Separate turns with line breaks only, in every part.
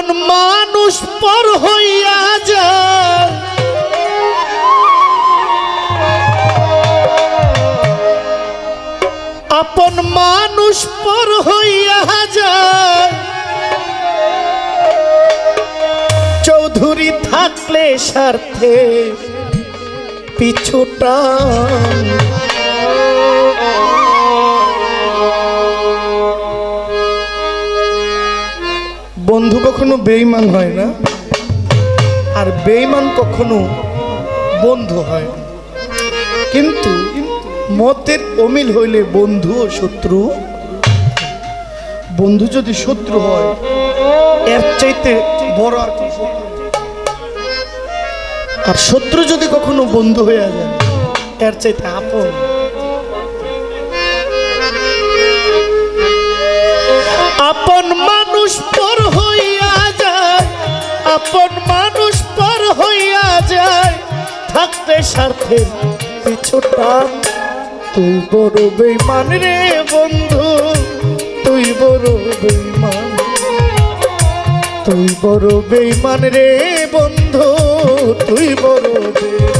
আপন মানুষ পর হইয়া যায়। আপন মানুষ পর হইয়া যায়। চৌধুরী থাকলে স্বার্থে পিছুটা কখনো বেইমান হয় না, আর বেইমান কখনো বন্ধু হয় কিন্তু মতের অমিল হইলে বন্ধু ও শত্রু। বন্ধু যদি শত্রু হয়, এর চাইতে বড় আর আর শত্রু যদি কখনো বন্ধু হয়ে যায়, এর চাইতে আপন। আপন মানুষ পর আপন মানুষ পর হইয়া যায়, থাকতে স্বার্থে পিছুটা। তুই বড় বেমান রে বন্ধু, তুই বড় বেমান তুই বড় বেমান রে বন্ধু, তুই বড় বেইমান।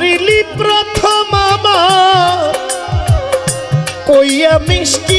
কারিলি প্রথম আমার। কইয়া মিষ্টি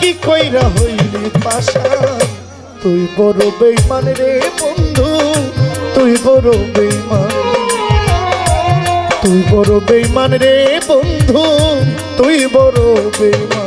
কি কইরা হইলে পাশা? তুই বড় বেইমান রে বন্ধু, তুই বড় বেইমান তুই বড় বেইমান রে বন্ধু, তুই বড় বেইমান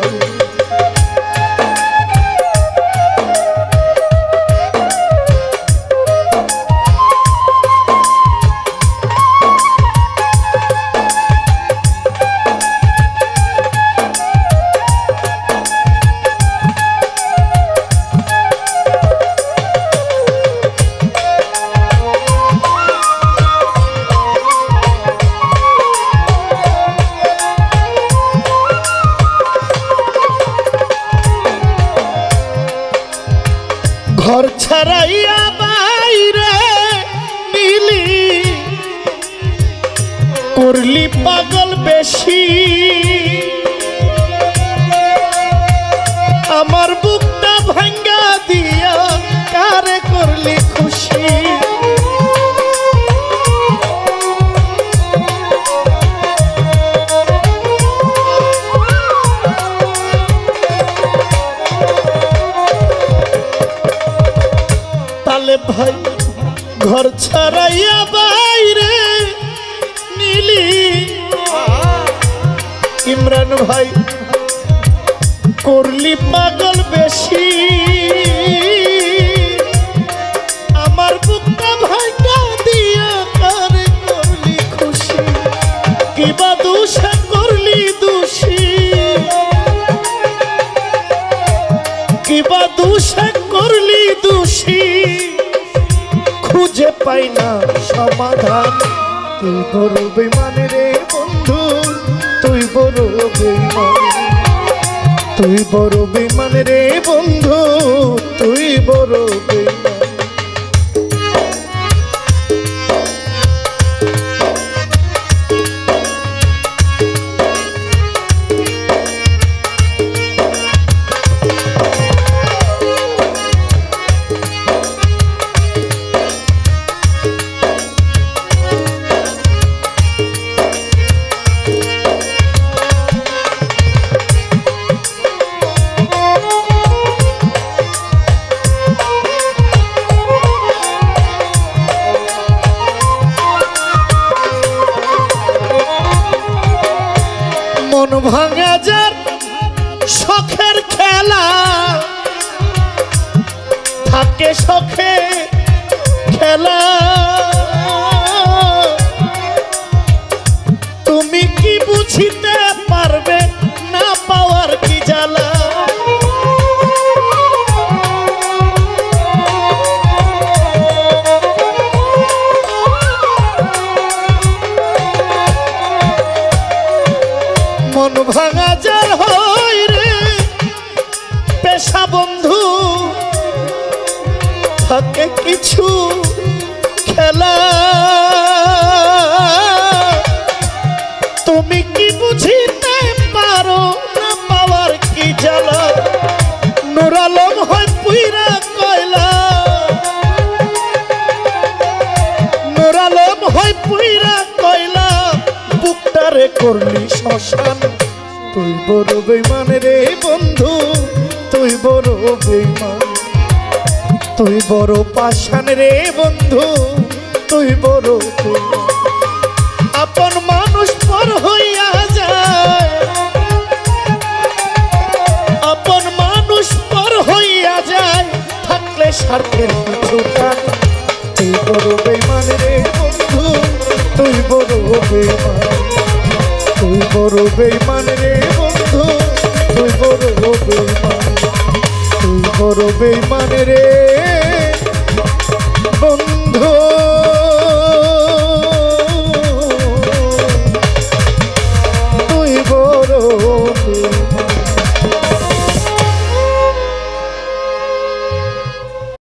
ঘর ছাড়াইয়া বাইরে নিলি করলি পাগল বেশি। আমার বুকটা রে ভাই, ঘর ছাড়াইয়া বাইরে নীলি। ইমরান ভাই, করলি পাগল বেশি। আমার বুকটা ভাইটা দিয়া কারে করলি খুশি? কিবা দূষণ করলি দোষী? কিবা দূষণ করলি দোষী? পাই না সমাধান। তুই বড় বেমান রে বন্ধু, তুই বড় বেমান তুই বড় বেমান রে বন্ধু থাকে শখে খেলা। তুমি কি বুঝিতে পারবে না পাওয়ার কি জ্বালা? মন ভাঙা থাকে কিছু খেলা। তুমি কি বুঝিতে পারো না পাওয়ার কি জ্বালা? নুরালম হয় পুইরা কয়লা। নুরালম হয় পুইরা কয়লা। বুকটারে করলি শ্মশান। তুই বড় বেমান রে বন্ধু, তুই বড় বেমান তুই বড় পাশান রে বন্ধু, তুই বড় আপন মানুষ পর হইয়া যায়। আপন মানুষ পর হইয়া যায়, থাকলে স্বার্থের কিছু তুই বড় বেমান রে বন্ধু, তুই বড় বেমান তুই বড় বেমান রে বন্ধু, তুই বড় বেমান তুই মানে রে